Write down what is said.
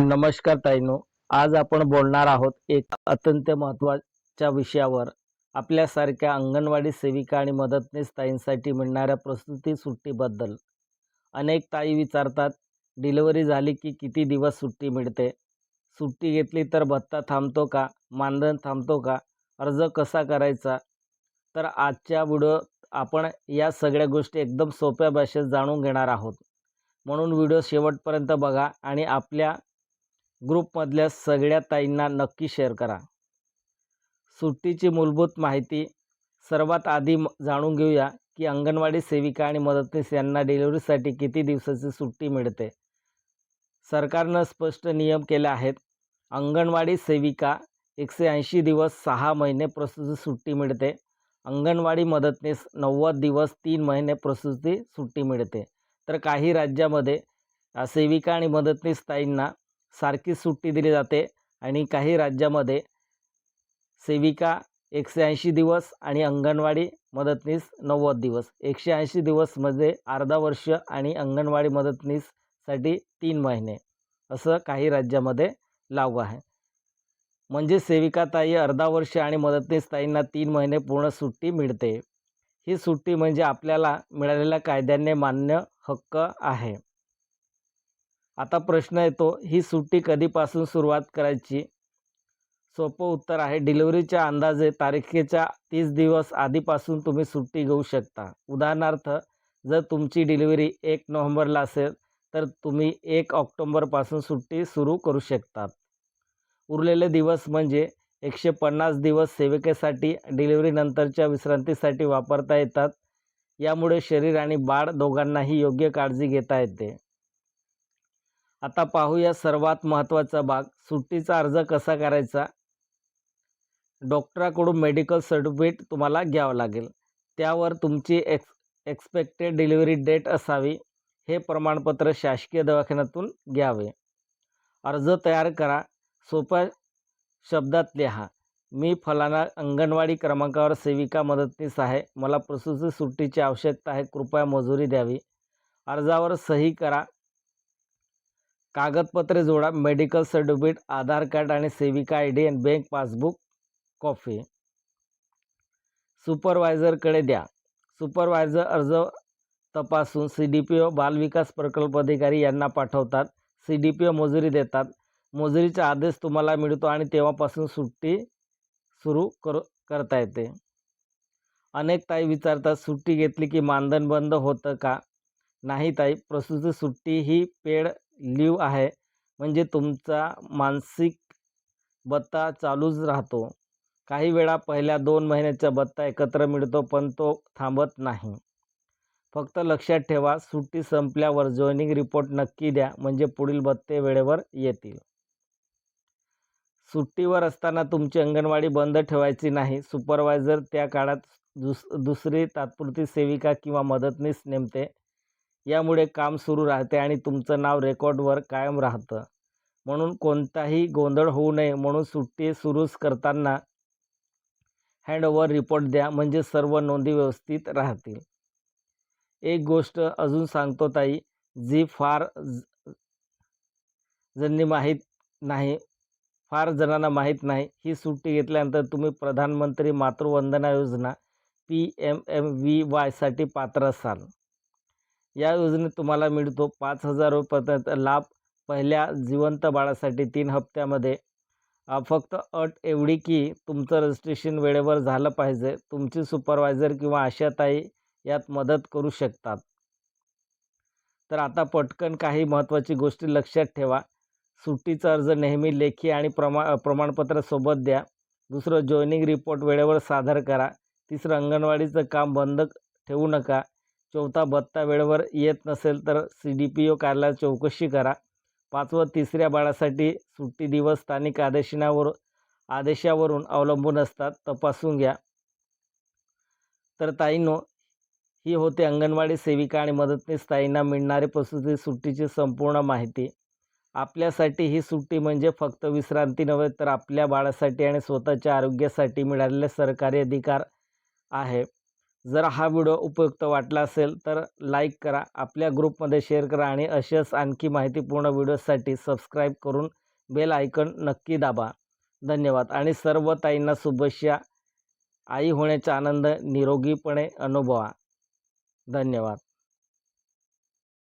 नमस्कार ताईनो आज आपण बोलणार आहोत एक अत्यंत महत्त्वाच्या विषयावर. आपल्यासारख्या अंगणवाडी सेविका आणि मदतनीस ताईंसाठी मिळणाऱ्या प्रसूती सुट्टीबद्दल. अनेक ताई विचारतात डिलिव्हरी झाली की किती दिवस सुट्टी मिळते? सुट्टी घेतली तर भत्ता थांबतो का? मानधन थांबतो का? अर्ज कसा करायचा? तर आजच्या व्हिडिओत आपण या सगळ्या गोष्टी एकदम सोप्या भाषेत जाणून घेणार आहोत. म्हणून व्हिडिओ शेवटपर्यंत बघा आणि आपल्या ग्रुपमधल्या सगळ्या ताईंना नक्की शेअर करा. सुट्टीची मूलभूत माहिती सर्वात आधी म- जाणून घेऊया की अंगणवाडी सेविका आणि मदतनीस यांना डिलिव्हरीसाठी किती दिवसाची सुट्टी मिळते. सरकारनं स्पष्ट नियम केले आहेत अंगणवाडी सेविका एकशे ऐंशी दिवस सहा महिने प्रसूती सुट्टी मिळते. अंगणवाडी मदतनीस नव्वद दिवस तीन महिने प्रसूती सुट्टी मिळते. तर काही राज्यामध्ये सेविका आणि मदतनीस ताईंना सारखी सुट्टी दिली जाते आणि काही राज्यामध्ये सेविका एकशे ऐंशी दिवस आणि अंगणवाडी मदतनीस नव्वद दिवस. एकशे ऐंशी दिवसमध्ये अर्धा वर्ष आणि अंगणवाडी मदतनीससाठी तीन महिने. असं काही राज्यामध्ये लागू आहे. म्हणजे सेविकाताई अर्धा वर्ष आणि मदतनीसताईंना तीन महिने पूर्ण सुट्टी मिळते. ही सुट्टी म्हणजे आपल्याला मिळालेल्या कायद्याने मान्य हक्क आहे. आता प्रश्न येतो ही सुट्टी कधीपासून सुरुवात करायची? सोपं उत्तर आहे डिलिव्हरीच्या अंदाजे तारखेच्या तीस दिवस आधीपासून तुम्ही सुट्टी घेऊ शकता. उदाहरणार्थ जर तुमची डिलिव्हरी एक नोव्हेंबरला असेल तर तुम्ही एक ऑक्टोंबरपासून सुट्टी सुरू करू शकतात. उरलेले दिवस म्हणजे एकशे पन्नास दिवस सेविकेसाठी डिलिव्हरीनंतरच्या विश्रांतीसाठी वापरता येतात. यामुळे शरीर आणि बाळ दोघांनाही योग्य काळजी घेता येते. आता पाहूया सर्वात महत्त्वाचा भाग. सुट्टीचा अर्ज कसा करायचा? डॉक्टराकडून मेडिकल सर्टिफिकेट तुम्हाला घ्यावं लागेल. त्यावर तुमची एक्स एक्सपेक्टेड डिलिव्हरी डेट असावी. हे प्रमाणपत्र शासकीय दवाखान्यातून घ्यावे. अर्ज तयार करा. सोप्या शब्दात लिहा. मी फलाना अंगणवाडी क्रमांकावर सेविका मदतनीस आहे. मला प्रसूती सुट्टीची आवश्यकता आहे. कृपया मजुरी द्यावी. अर्जावर सही करा. कागदपत्रे जोडा मेडिकल सर्टिफिकेट आधार कार्ड आणि सेविका आय डी आणि बँक पासबुक कॉफी सुपरवायझरकडे द्या. सुपरवायझर अर्ज तपासून सी डी पी ओ बालविकास प्रकल्प अधिकारी यांना पाठवतात. सी डी पी ओ मजुरी देतात. मजुरीचा आदेश तुम्हाला मिळतो आणि तेव्हापासून सुट्टी सुरू करू करता येते. अनेक ताई विचारतात सुट्टी घेतली की मानधन बंद होतं का? नाही ताई प्रसूती सुट्टी ही पेड लीव आहे. म्हणजे तुमचा मानसिक बत्ता चालूच राहतो. काही वेळा पहिल्या दोन महिन्याचा बत्ता एकत्र मिळतो पण तो थांबत नाही. फक्त लक्षात ठेवा सुट्टी संपल्यावर जॉईनिंग रिपोर्ट नक्की द्या म्हणजे पुढील बत्ते वेळेवर येतील. सुट्टीवर असताना तुमची अंगणवाडी बंद ठेवायची नाही. सुपरवायझर त्या काळात दुस दुसरी तात्पुरती सेविका किंवा मदतनीस नेमते. यामुळे काम सुरू राहते आणि तुमचं नाव रेकॉर्डवर कायम राहतं. म्हणून कोणताही गोंधळ होऊ नये. म्हणून सुट्टी सुरूच करताना हँडओव्हर रिपोर्ट द्या. म्हणजे सर्व नोंदी व्यवस्थित राहतील. एक गोष्ट अजून सांगतो ताई. जी फार ज- माहीत नाही फार जणांना माहीत नाही ही सुट्टी घेतल्यानंतर तुम्ही Pradhan Mantri Matru Vandana Yojana P M M V वायसाठी पात्र असाल. या योजनेत तुम्हाला मिळतो पाच हजार रुपयापर्यंत लाभ पहिल्या जिवंत बाळासाठी तीन हप्त्यामध्ये. फक्त अट एवढी की तुमचं रजिस्ट्रेशन वेळेवर झालं पाहिजे. तुमची सुपरवायझर किंवा आशाताई यात मदत करू शकतात. तर आता पटकन काही महत्त्वाची गोष्टी लक्षात ठेवा. सुट्टीचा अर्ज नेहमी लेखी आणि प्रमा प्रमाणपत्र सोबत द्या. दुसरं जॉईनिंग रिपोर्ट वेळेवर सादर करा. तिसरं अंगणवाडीचं काम बंद ठेवू नका. चौथा भत्ता वेळेवर येत नसेल तर सी डी पी ओ कार्यालयात चौकशी करा. पाचवं तिसऱ्या बाळासाठी सुट्टी दिवस स्थानिक आदेशनावर आदेशावरून अवलंबून असतात. तपासून घ्या. तर ताईनो ही होते अंगणवाडी सेविका आणि मदतनीस ताईंना मिळणारी प्रसूती सुट्टीची संपूर्ण माहिती. आपल्यासाठी ही सुट्टी म्हणजे फक्त विश्रांती नव्हे तर आपल्या बाळासाठी आणि स्वतःच्या आरोग्यासाठी मिळालेले सरकारी अधिकार आहे. जर हा व्हिडिओ उपयुक्त वाटला असेल तर लाईक करा आपल्या ग्रुपमध्ये शेअर करा आणि अशाच आणखी माहितीपूर्ण व्हिडिओसाठी सबस्क्राईब करून बेल आयकन नक्की दाबा. धन्यवाद. आणि सर्व ताईंना शुभेच्छा. आई होण्याचा आनंद निरोगीपणे अनुभवा. धन्यवाद.